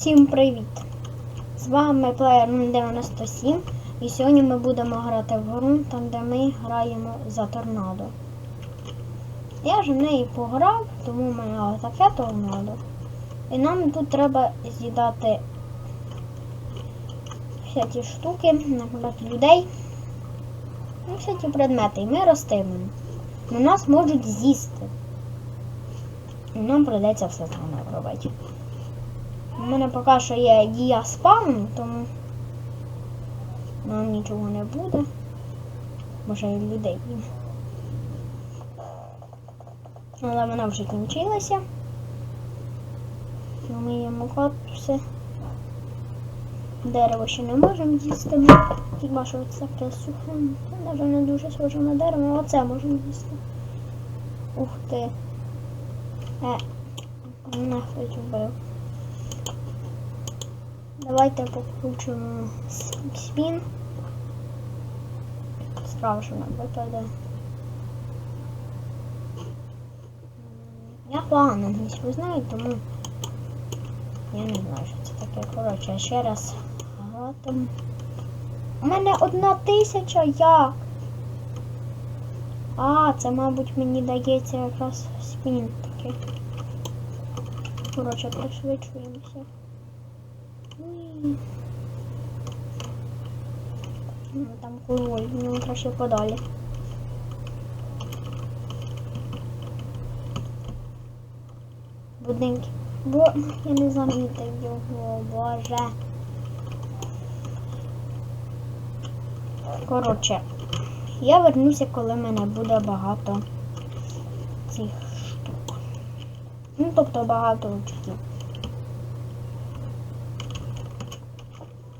Всім привіт! З вами Player 97 і сьогодні ми будемо грати в гру, там де ми граємо за торнадо. Я вже в неї пограв, тому в мене таке торнадо. І нам тут треба з'їдати всякі штуки, наприклад, людей. Ну, всякі предмети. І ми ростимемо. Но нас можуть з'їсти. І нам прийдеться все заново робити. У мене поки що є дія спавну, тому нам нічого не буде. Може і людей. Але вона вже кінчилася. Ми їмо. Дерево ще не можемо їсти. Хіба що це сухе. Навіть не дуже схоже на дерево, але це можемо їсти. Ух ти. Е, мене хтось вбив. Давайте с- спін. Що нам випаде. Я погано англійську знаю, тому я не знаю, що це таке. Коротше, ще раз гратим. У мене одна тисяча як? А, це, мабуть, мені дається якраз спін такий. Коротше, пришвидшуємося. Ну, там король, мені краще подалі. Будинки. Бо я не замітив його, боже. Коротше, я вернуся, коли мене буде багато цих штук. Ну, тобто багато очків.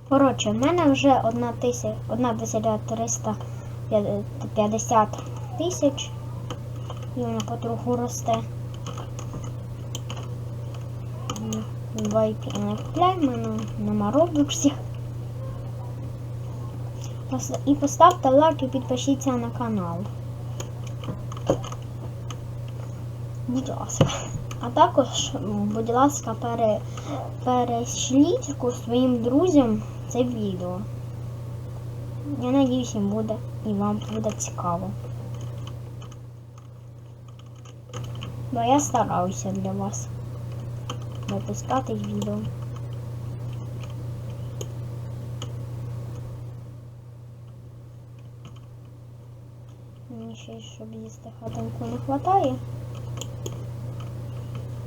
Коротше, в мене вже одна тисяча, одна п'ятдесят тисяч. І вона потроху росте. Байки не купляємо, ну, нема робоксів. І поставте лайк і підпишіться на канал. Будь ласка. А також, будь ласка, пере, перешліть своїм друзям це відео. Я надіюсь, їм буде і вам буде цікаво. Бо я стараюся для вас випускати відео. Мені ще, щоб їсти хатинку не вистачає.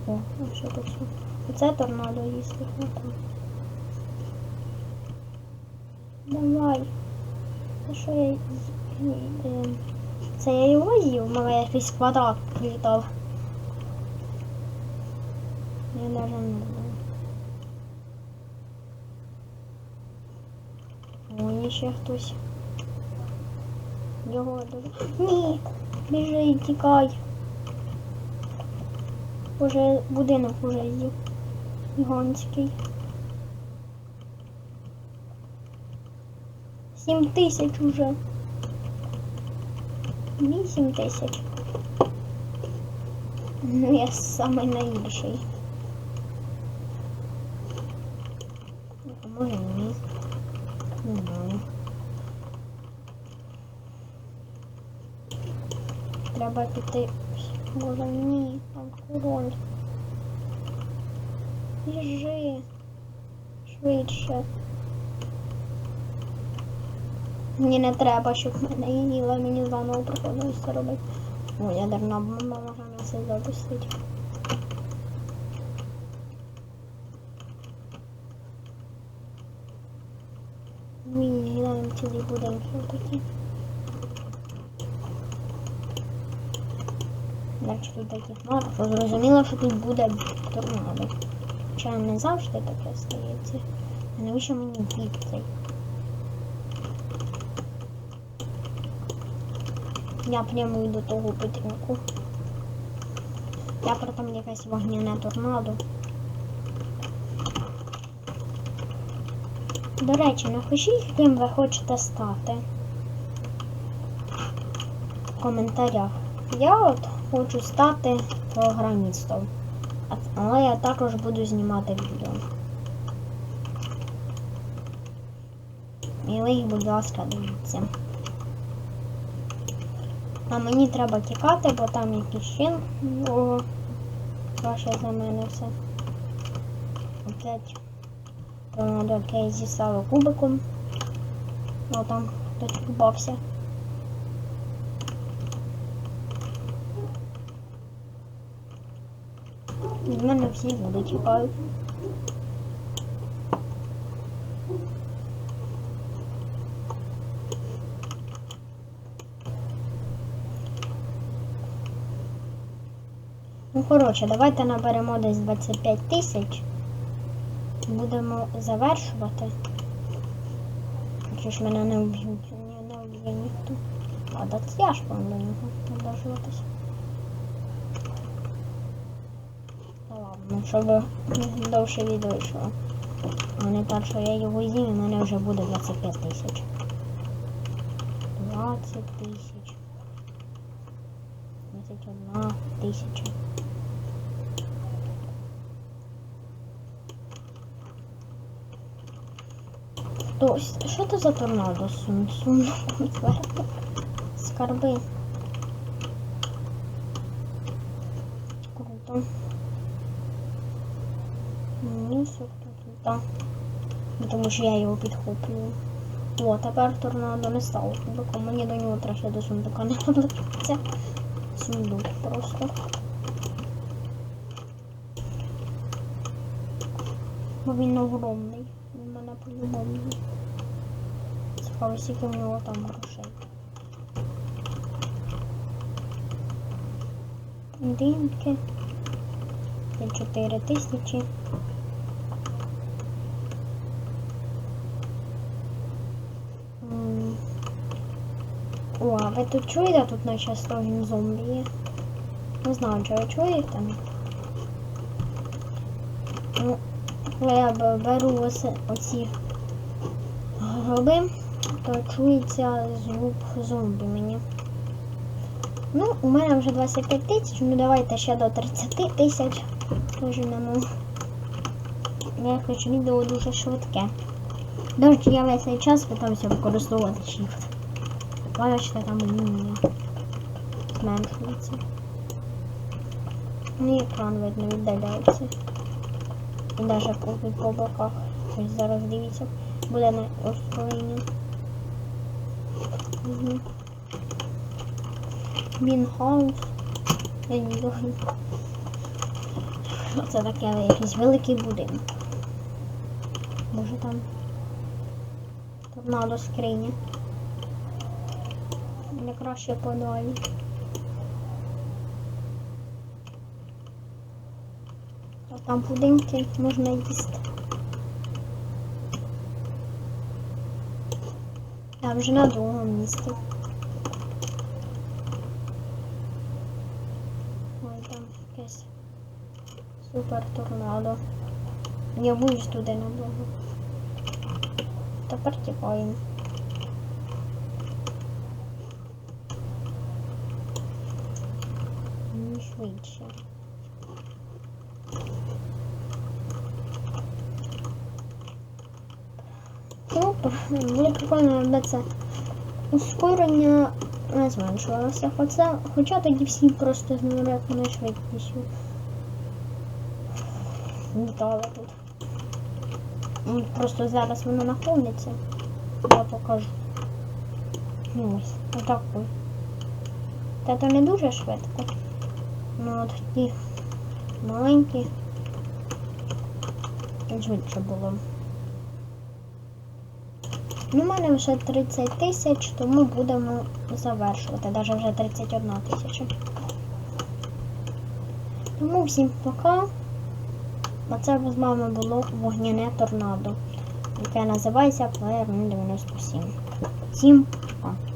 О, що тут? ще? Оце торнадо їсти хватає. Давай. Це я е, Це я його їв, у мене якийсь квадрат прилітав. Я навіть не знаю. Вон ще хтось. Його Ні, біжи, тікай. Уже будинок уже є. Гонський. 7 тысяч уже. 8 тисяч. Ну, я самий найбільший. Може ні. Треба піти. Боже, мой, там король. Біжи. Мені не треба, щоб мене їла, мені заново приходилося робити. О, ядерна бомба може нас і запустити. Ні, гідаємо цілі будинки отакі. Значить тут такі хмари, що зрозуміло, що тут буде торнадо. Хоча не завжди таке стається. Навіщо мені бік цей? Я прямо до того підтримку. Я там якась вогняна торнадо. До речі, ну напишіть, ким ви хочете стати в коментарях. Я от хочу стати програмістом, але я також буду знімати відео. Мілий, будь ласка, дивіться. А мені треба тікати, бо там якийсь чин. О, краще за мене все. Опять. Окей зі Сало кубиком. О, там хтось кубався. Від мене всі люди тікають. Коротше, давайте наберемо десь 25 тисяч. Будемо завершувати. Чи ж мене не вб'ють? Ні, не вб'є ніхто. А, це я ж повинен до нього. Та ладно, щоб довше відео йшло. А не так, що я його з'їм, і в мене вже буде 25 тисяч. 20 тисяч. 21 тисяча. Хтось. Що це за торнадо сун? Сундуком зверху? Круто. Ну, все тут. Так. Тому що я його підхоплюю. О, тепер торнадо не стало кубиком. Мені до нього треба до сундука не наближатися. Сундук просто. Бо він огромний. По-любому. Цікаво, скільки в нього там грошей. Динки. Це 4 тисячі. О, а ви тут чуєте? Тут наче стогін зомбі є. Не знаю, чи ви чуєте. Ну, коли я беру ось оці гроби, то чується звук зомбі мені. Ну, у мене вже 25 тисяч, ну давайте ще до 30 тисяч поженемо. Хочу відео дуже швидке. До я весь цей час питався використовувати shift. Бачите, там лінія зменшується. І екран видно віддаляється. І навіть по, по боках. Ось зараз дивіться. Буде на озброєння. Угу. Мінхаус. Я знаю. Це таке якийсь великий будинок. Може там торнадо скриня. Не краще подалі. Там будинки можна їсти. Я вже на другому місці. Ой, там якесь супер торнадо. Я боюсь туди на благо. Тепер тікаємо. Ну, швидше. Супер. Було прикольно, якби це ускорення не зменшувалося. Хоча, хоча тоді всі просто з невероятною швидкістю літали тут. Ну, Просто зараз воно наповниться. Я покажу. Ну ось, отаку. Та то не дуже швидко. Ну от ті маленькі. Швидше було. Ну, у мене вже 30 тисяч, тому будемо завершувати. Навіть вже 31 тисяча. Тому всім пока. А це з вами було вогняне торнадо, яке називається Player 97. Всім пока.